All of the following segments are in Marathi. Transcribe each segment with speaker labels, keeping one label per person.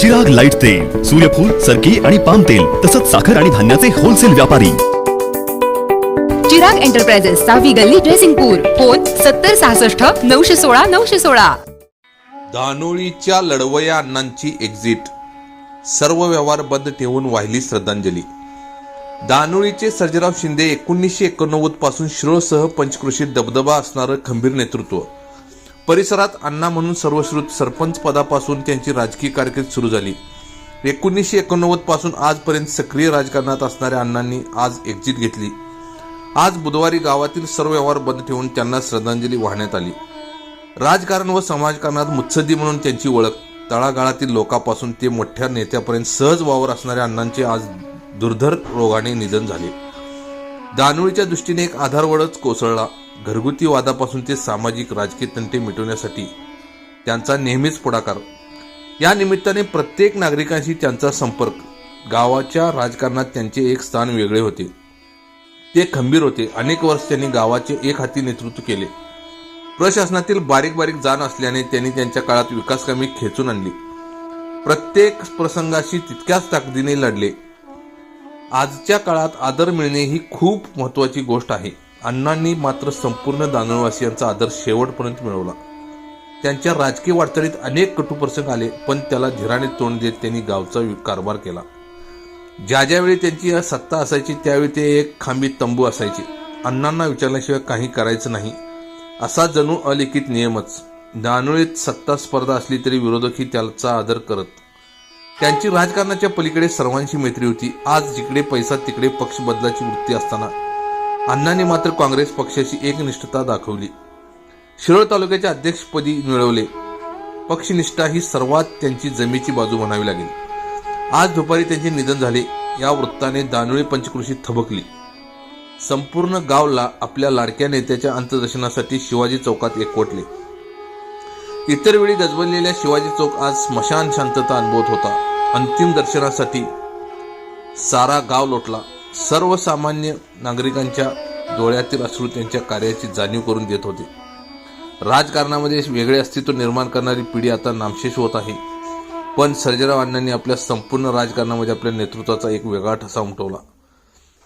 Speaker 1: चिराग लाइट तेल सूर्यफूल सरकी आणि पाम तेल तसंच साखर आणि धान्याचे होलसेल व्यापारी.
Speaker 2: चिराग एंटरप्राइजेस सहावी गल्ली ड्रेसिंगपूर फोन सत्तर सहासष्ट नऊशे सोळा नऊशे सोळा.
Speaker 3: दानोळीच्या लढवया अण्णांची एक्झिट सर्व व्यवहार बंद ठेवून वाहिली श्रद्धांजली. दानोळीचे सर्जेराव शिंदे एकोणीसशे एकोणनव्वदपासून शिरोळसह पंचकृषीत दबदबा असणारं खंबीर नेतृत्व. परिसरात अण्णा म्हणून सर्वश्रुत सरपंच पदापासून त्यांची राजकीय कारकीर्द सुरू झाली. एकोणीसशे एकोणनव्वदपासून आजपर्यंत सक्रिय राजकारणात असणाऱ्या अण्णांनी आज एक्झिट घेतली. आज बुधवारी गावातील सर्व व्यवहार बंद ठेवून त्यांना श्रद्धांजली वाहण्यात आली. राजकारण व समाजकारणात मुत्सद्दी म्हणून त्यांची ओळख तळागाळातील लोकांपासून ते मोठ्या नेत्यापर्यंत सहज वावर असणाऱ्या अण्णांचे आज दुर्धर रोगाने निधन झाले. दानोळीच्या दृष्टीने एक आधारवडच कोसळला. घरगुती वादापासून ते सामाजिक राजकीय तंटे मिटवण्यासाठी त्यांचा नेहमीच पुढाकार. या निमित्ताने प्रत्येक नागरिकांशी त्यांचा संपर्क गावाच्या राजकारणात त्यांचे एक स्थान वेगळे होते. ते खंबीर होते. अनेक वर्ष त्यांनी गावाचे एक हाती नेतृत्व केले. प्रशासनातील बारीक बारीक जाण असल्याने त्यांनी त्यांच्या काळात विकासकामी खेचून आणली. प्रत्येक प्रसंगाशी तितक्याच ताकदीने लढले. आजच्या काळात आदर मिळणे ही खूप महत्वाची गोष्ट आहे. अण्णांनी मात्र संपूर्ण दानववासियांचा आदर शेवटपर्यंत मिळवला. त्यांच्या राजकीय वाटचालीत अनेक कटुप्रसंग आले पण त्याला धीराने तोंड देत त्यांनी गावचा कारभार केला. ज्या ज्यावेळी त्यांची सत्ता असायची त्यावेळी ते एक खांबी तंबू असायचे. अण्णांना विचारल्याशिवाय काही करायचं नाही. असा जणू अलिखित नियमच. दानोळीत सत्ता स्पर्धा असली तरी विरोधकही त्याचा आदर करत. त्यांची राजकारणाच्या पलीकडे सर्वांशी मैत्री होती. आज जिकडे पैसा तिकडे पक्ष बदलाची वृत्ती असताना अण्णांनी मात्र काँग्रेस पक्षाची एकनिष्ठता दाखवली. शिरोळ तालुक्याच्या अध्यक्षपदी मिळवले. पक्षनिष्ठा ही सर्वात त्यांची जमीची बाजू म्हणावी लागेल. आज दुपारी त्यांचे निधन झाले. या वृत्ताने दानोळी पंचकृषी थबकली. संपूर्ण गावला आपल्या लाडक्या नेत्याच्या अंत्यदर्शनासाठी शिवाजी चौकात एकवटले. इतर वेळी गजबजलेल्या शिवाजी चौक आज स्मशान शांतता अनुभवत होता. अंतिम दर्शनासाठी सारा गाव लोटला. सर्वसामान्य नागरिकांच्या डोळ्यातील अश्रू त्यांच्या कार्याची जाणीव करून देत होते. राजकारणामध्ये वेगळे अस्तित्व निर्माण करणारी पिढी आता नामशेष होत आहे. पण सर्जराव अण्णांनी आपल्या संपूर्ण राजकारणामध्ये आपल्या नेतृत्वाचा एक वेगळा ठसा उमटवला.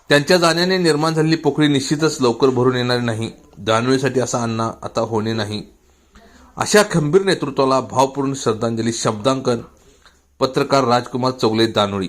Speaker 3: त्यांच्या जाण्याने निर्माण झालेली पोकळी निश्चितच लवकर भरून येणार नाही. दानवेसाठी असा अण्णा आता होणे नाही. अशा खंबीर नेतृत्वाला भावपूर्ण श्रद्धांजली शब्दांकन पत्रकार राजकुमार चौगले दानोळी.